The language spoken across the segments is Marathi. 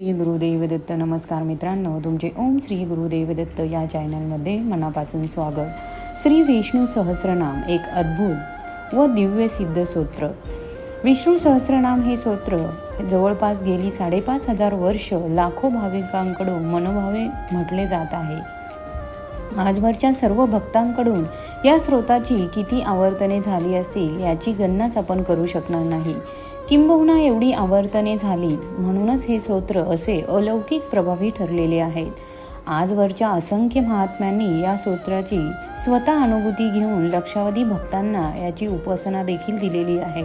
श्री गुरुदेवदत्त नमस्कार मित्रांनो तुमचे ओम श्री गुरुदेवदत्त या चॅनलमध्ये मनापासून स्वागत. श्री विष्णू सहस्रनाम एक अद्भुत व दिव्य सिद्ध स्तोत्र विष्णू सहस्रनाम हे स्तोत्र जवळपास गेली साडेपाच हजार वर्ष लाखो भाविकांकडून मनोभावे म्हटले जात आहे. आजवरच्या सर्व भक्तांकडून या स्रोताची किती आवर्तने झाली असतील याची गणनाच आपण करू शकणार नाही. किंबहुना एवढी आवर्तने झाली. म्हणूनच हे स्तोत्र असे अलौकिक प्रभावी ठरलेले आहेत. आजवरच्या असंख्य महात्म्यांनी या स्तोत्राची स्वतः अनुभूती घेऊन लक्षावधी भक्तांना याची उपासना देखील दिलेली आहे.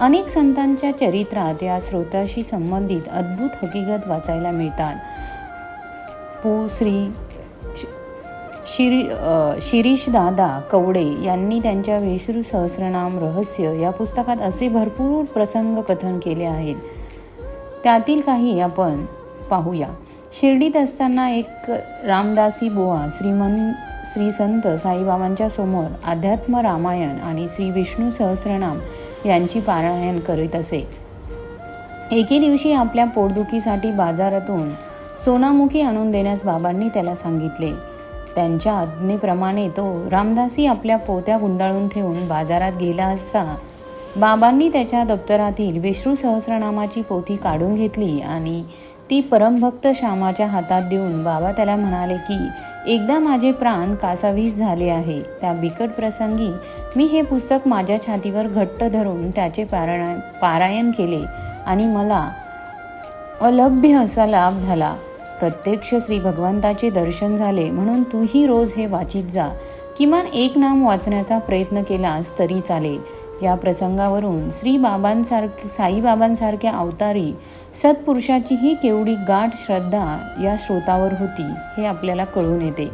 अनेक संतांच्या चरित्रात या स्रोताशी संबंधित अद्भुत हकीकत वाचायला मिळतात. पु. श्री. शिरी शिरीष दादा कवडे यांनी त्यांच्या विष्णू सहस्रनाम रहस्य या पुस्तकात असे भरपूर प्रसंग कथन केले आहेत. त्यातील काही आपण पाहूया. शिर्डीत असताना एक रामदासी बुवा श्रीमन श्री संत साईबाबांच्या समोर अध्यात्म रामायण आणि श्री विष्णू सहस्रनाम यांची पारायण करीत असे. एके दिवशी आपल्या पोटदुखीसाठी बाजारातून सोनामुखी आणून देण्यास बाबांनी त्याला सांगितले. त्यांच्या आज्ञेप्रमाणे तो रामदासी आपल्या पोत्या गुंडाळून ठेवून बाजारात गेला असता बाबांनी त्याच्या दप्तरातील विष्णू सहस्रनामाची पोथी काढून घेतली आणि ती परमभक्त श्यामाच्या हातात देऊन बाबा त्याला म्हणाले की एकदा माझे प्राण कासावीस झाले आहे. त्या बिकट प्रसंगी मी हे पुस्तक माझ्या छातीवर घट्ट धरून त्याचे पारायण पारायण केले आणि मला अलभ्य असा लाभ झाला. प्रत्यक्ष श्री भगवंताचे दर्शन झाले म्हणून तूही रोज हे वाचित जा. किमान एक नाम वाचण्याचा प्रयत्न केलास तरी चालेल. या प्रसंगावरून श्री बाबांसारखे साईबाबांसारख्या अवतारी सत्पुरुषाचीही केवढी गाठ श्रद्धा या श्रोतावर होती हे आपल्याला कळून येते.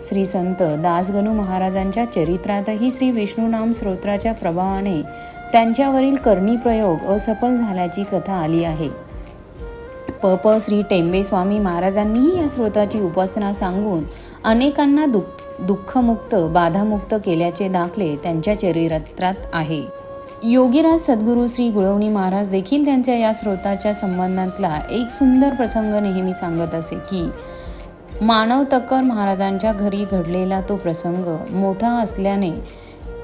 श्री संत दासगणू महाराजांच्या चरित्रातही श्री विष्णूनाम स्तोत्राच्या प्रभावाने त्यांच्यावरील करणी प्रयोग असफल झाल्याची कथा आली आहे. प श्री टेंबे स्वामी महाराजांनीही या स्रोताची उपासना सांगून अनेकांना दुःख दुःखमुक्त बाधामुक्त केल्याचे दाखले त्यांच्या चरित्रात आहे. योगीराज सद्गुरू श्री गुळवणी महाराज देखील त्यांच्या या स्रोताच्या संबंधातला एक सुंदर प्रसंग नेहमी सांगत असे की मानव तक्कर महाराजांच्या घरी घडलेला तो प्रसंग मोठा असल्याने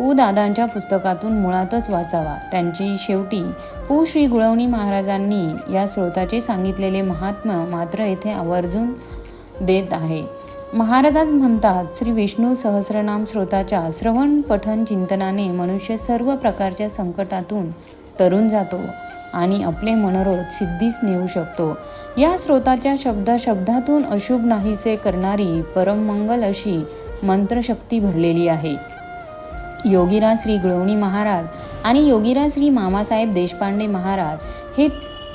पू दादांच्या पुस्तकातून मुळातच वाचावा. त्यांची शेवटी पू श्री गुळवणी महाराजांनी या स्रोताचे सांगितलेले महात्म्य मात्र येथे आवर्जून देत आहे. महाराजाच म्हणतात श्री विष्णू सहस्रनाम स्रोताच्या श्रवण पठन चिंतनाने मनुष्य सर्व प्रकारच्या संकटातून तरून जातो आणि आपले मनोरथ सिद्धीस नेऊ शकतो. या स्रोताच्या शब्द शब्दातून अशुभ नाहीसे करणारी परममंगल अशी मंत्रशक्ती भरलेली आहे. योगीराज श्री गुळवणी महाराज आणि योगीराज श्री मामासाहेब देशपांडे महाराज हे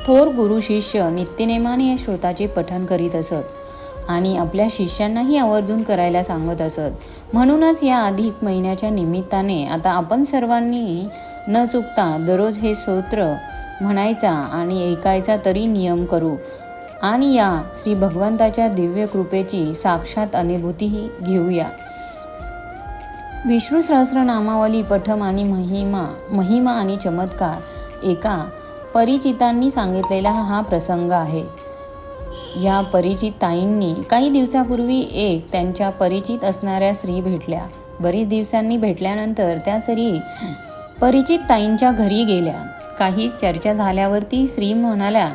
थोर गुरु शिष्य नित्यनेमाने या श्रोताचे पठन करीत असत आणि आपल्या शिष्यांनाही आवर्जून करायला सांगत असत. म्हणूनच या अधिक महिन्याच्या निमित्ताने आता आपण सर्वांनी न चुकता दररोज हे स्तोत्र म्हणायचा आणि ऐकायचा तरी नियम करू आणि या श्री भगवंताच्या दिव्य कृपेची साक्षात अनुभूतीही घेऊया. विष्णू सहस्रनामावली पठम आणि महिमा महिमा आणि चमत्कार एका परिचितांनी सांगितलेला हा प्रसंग आहे. या परिचित ताईंनी काही दिवसापूर्वी एक त्यांच्या परिचित असणाऱ्या स्त्री भेटल्या. बरीच दिवसांनी भेटल्यानंतर त्या स्त्री परिचित ताईंच्या घरी गेल्या. काही चर्चा झाल्यावरती स्त्री म्हणाल्या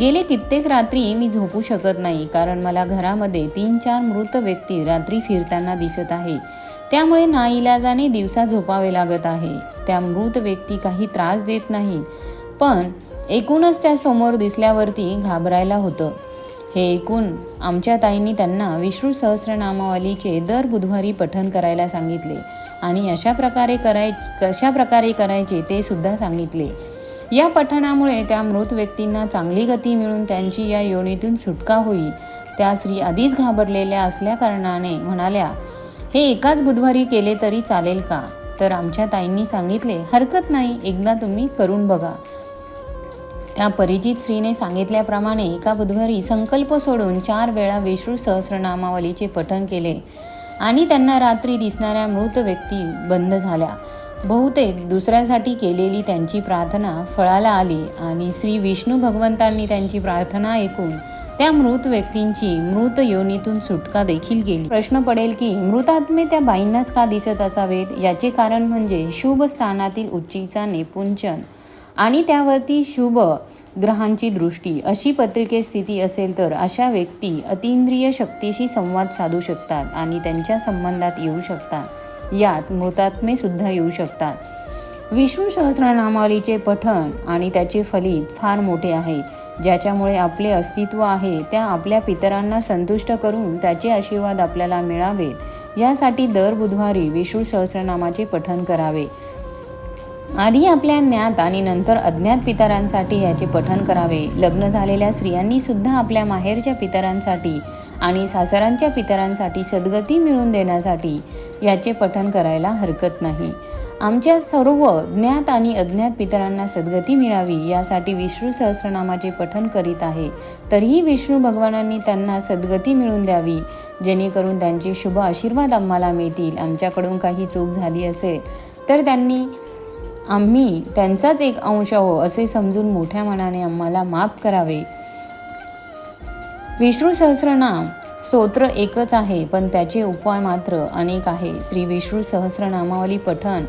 गेले कित्येक रात्री मी झोपू शकत नाही कारण मला घरामध्ये तीन चार मृत व्यक्ती रात्री फिरताना दिसत आहे. त्यामुळे नाईलाजाने दिवसा झोपावे लागत आहे. त्या मृत व्यक्ती काही त्रास देत नाहीत पण एकूणच त्या समोर दिसल्यावरती घाबरायला होतं. हे ऐकून आमच्या ताईंनी त्यांना विष्णू सहस्रनामावलीचे दर बुधवारी पठन करायला सांगितले आणि अशा प्रकारे कराय कशा प्रकारे करायचे ते सुद्धा सांगितले. या पठणामुळे त्या मृत व्यक्तींना चांगली गती मिळून त्यांची या योनीतून सुटका होईल. त्या स्त्री आधीच घाबरलेल्या असल्या कारणाने म्हणाल्या हे एकाच बुधवारी केले तरी चालेल का? तर आमच्या ताईंनी सांगितले हरकत नाही एकदा तुम्ही करून बघा. त्या परिचित स्त्रीने सांगितल्याप्रमाणे एका बुधवारी संकल्प सोडून चार वेळा विष्णू सहस्रनामावलीचे पठण केले आणि त्यांना रात्री दिसणाऱ्या मृत व्यक्ती बंद झाल्या. बहुतेक दुसऱ्यासाठी केलेली त्यांची प्रार्थना फळाला आली आणि श्री विष्णू भगवंतांनी त्यांची प्रार्थना ऐकून त्या मृत व्यक्तींची मृत योनीतून सुटका देखील केली. प्रश्न पडेल की मृतात्मे त्या बाईंनाच का दिसत असावेत? याचे कारण म्हणजे शुभ स्थानातील उच्चीचा नेपुंचन आणि त्यावरती शुभ ग्रहांची दृष्टी. अशी पत्रिके स्थिती असेल तर अशा व्यक्ती अतिंद्रिय शक्तीशी संवाद साधू शकतात आणि त्यांच्या संबंधात येऊ शकतात. यात मृतात्मे सुद्धा येऊ शकतात. विष्णू सहस्रनामावलीचे पठण आणि त्याचे फलित फार मोठे आहे. ज्याच्यामुळे आपले अस्तित्व आहे त्या आपल्या पितरांना संतुष्ट करून त्याचे आशीर्वाद आपल्याला मिळावेत. यासाठी दर बुधवारी विष्णू सहस्रनामाचे पठण करावे. आधी आपल्या ज्ञात आणि नंतर अज्ञात पितरांसाठी याचे पठण करावे. लग्न झालेल्या स्त्रियांनी सुद्धा आपल्या माहेरच्या पितरांसाठी आणि सासरांच्या पितरांसाठी सद्गती मिळवून देण्यासाठी याचे पठण करायला हरकत नाही. आमच्या सर्व ज्ञात आणि अज्ञात पितरांना सद्गती मिळावी यासाठी विष्णू सहस्रनामाचे पठन करीत आहे. तरीही विष्णू भगवानांनी त्यांना सद्गती मिळून द्यावी जेणेकरून त्यांचे शुभ आशीर्वाद आम्हाला मिळतील. आमच्याकडून काही चूक झाली असेल तर त्यांनी आम्ही त्यांचाच एक अंश आहो असे समजून मोठ्या मनाने आम्हाला माफ करावे. विष्णू सहस्रनाम स्तोत्र एकच आहे पण त्याचे उपाय मात्र अनेक आहे. श्री विष्णू सहस्रनामावली पठण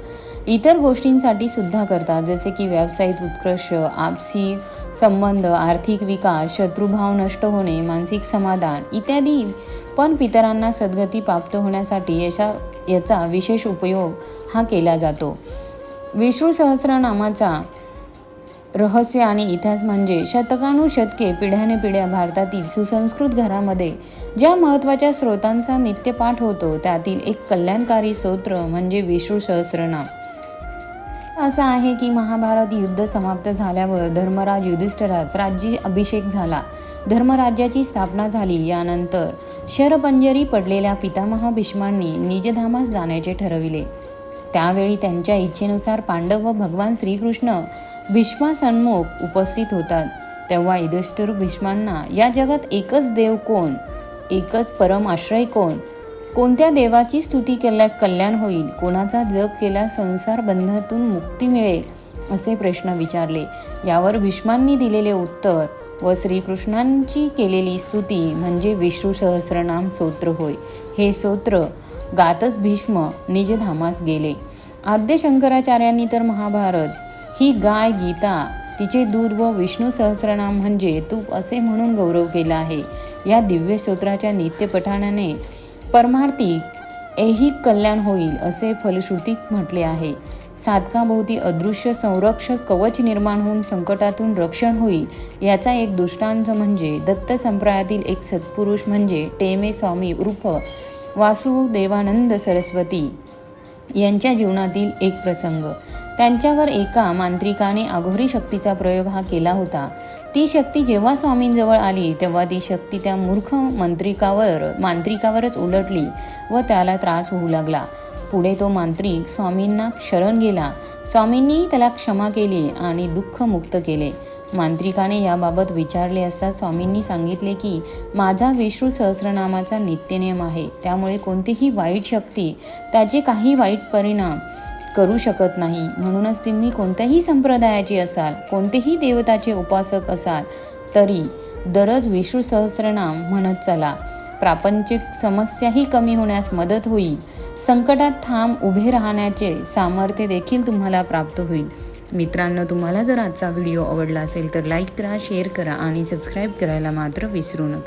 इतर गोष्टींसाठी सुद्धा करतात जसे की व्यावसायिक उत्कर्ष आपसी संबंध आर्थिक विकास शत्रुभाव नष्ट होणे मानसिक समाधान इत्यादी. पण पितरांना सद्गती प्राप्त होण्यासाठी याचा याचा विशेष उपयोग हा केला जातो. विष्णू सहस्रनामाचा रहस्य आणि इतिहास म्हणजे शतकानुशतके पिढ्याने पिढ्या भारतातील सुसंस्कृत घरामध्ये. ज्या महत्त्वाच्या स्रोतांचा नित्यपाठ होतो त्यातील एक कल्याणकारी स्तोत्र म्हणजे विष्णू सहस्रनाम. असं आहे की महाभारत युद्ध समाप्त झाल्यावर धर्मराज युधिष्ठराज राज्य अभिषेक झाला. धर्मराज्याची स्थापना झाली. यानंतर शरपंजरी पडलेल्या पितामहा भीष्मांनी निजधामास जाण्याचे ठरविले. त्यावेळी त्यांच्या इच्छेनुसार पांडव व भगवान श्रीकृष्ण भीष्मासन्मुख उपस्थित होतात. तेव्हा युधिष्ठिर भीष्मांना या जगात एकच देव कोण? एकच परम आश्रय कोण? कोणत्या देवाची स्तुती केल्यास कल्याण होईल? कोणाचा जप केल्यास संसार बंधातून मुक्ती मिळेल? असे प्रश्न विचारले. यावर भीष्मांनी दिलेले उत्तर व श्रीकृष्णांची केलेली स्तुती म्हणजे विष्णू सहस्रनाम स्तोत्र होय. हे स्तोत्र गातच भीष्म निजधामास गेले. आद्य शंकराचार्यांनी तर महाभारत ही गाय गीता तिचे दूध व विष्णू सहस्रनाम म्हणजे तूप असे म्हणून गौरव केला आहे. या दिव्य स्तोत्राच्या नित्यपठाणाने परमार्थी ऐहिक कल्याण होईल असे फलश्रुतीत म्हटले आहे. साधकाभोवती अदृश्य संरक्षक कवच निर्माण होऊन संकटातून रक्षण होईल याचा एक दृष्टांत म्हणजे दत्त संप्रदायातील एक सत्पुरुष म्हणजे टेमे स्वामी उर्फ वासुदेवानंद सरस्वती यांच्या जीवनातील एक प्रसंग. त्यांच्यावर एका मांत्रिकाने अघोरी शक्तीचा प्रयोग हा केला होता. ती शक्ती जेव्हा स्वामींजवळ आली तेव्हा ती शक्ती त्या मूर्ख मंत्रिकावर मांत्रिकावरच उलटली व त्याला त्रास होऊ लागला. पुढे तो मांत्रिक स्वामींना शरण गेला. स्वामींनी त्याला क्षमा केली आणि दुःख मुक्त केले. मांत्रिकाने याबाबत विचारले असता स्वामींनी सांगितले की माझा विष्णू सहस्रनामाचा नित्यनियम आहे. त्यामुळे कोणतीही वाईट शक्ती त्याचे काही वाईट परिणाम करू शकत नाही. म्हणूनच तुम्ही कोणत्याही संप्रदायाचे असाल कोणतेही देवताचे उपासक असाल तरी दररोज विष्णू सहस्रनाम म्हणत चला. प्रापंचिक समस्याही कमी होण्यास मदत होईल. संकटात थांब उभे राहण्याचे सामर्थ्य देखील तुम्हाला प्राप्त होईल. मित्रांनो तुम्हाला जर आजचा व्हिडिओ आवडला असेल तर लाईक करा शेअर करा आणि सबस्क्राईब करायला मात्र विसरू नका.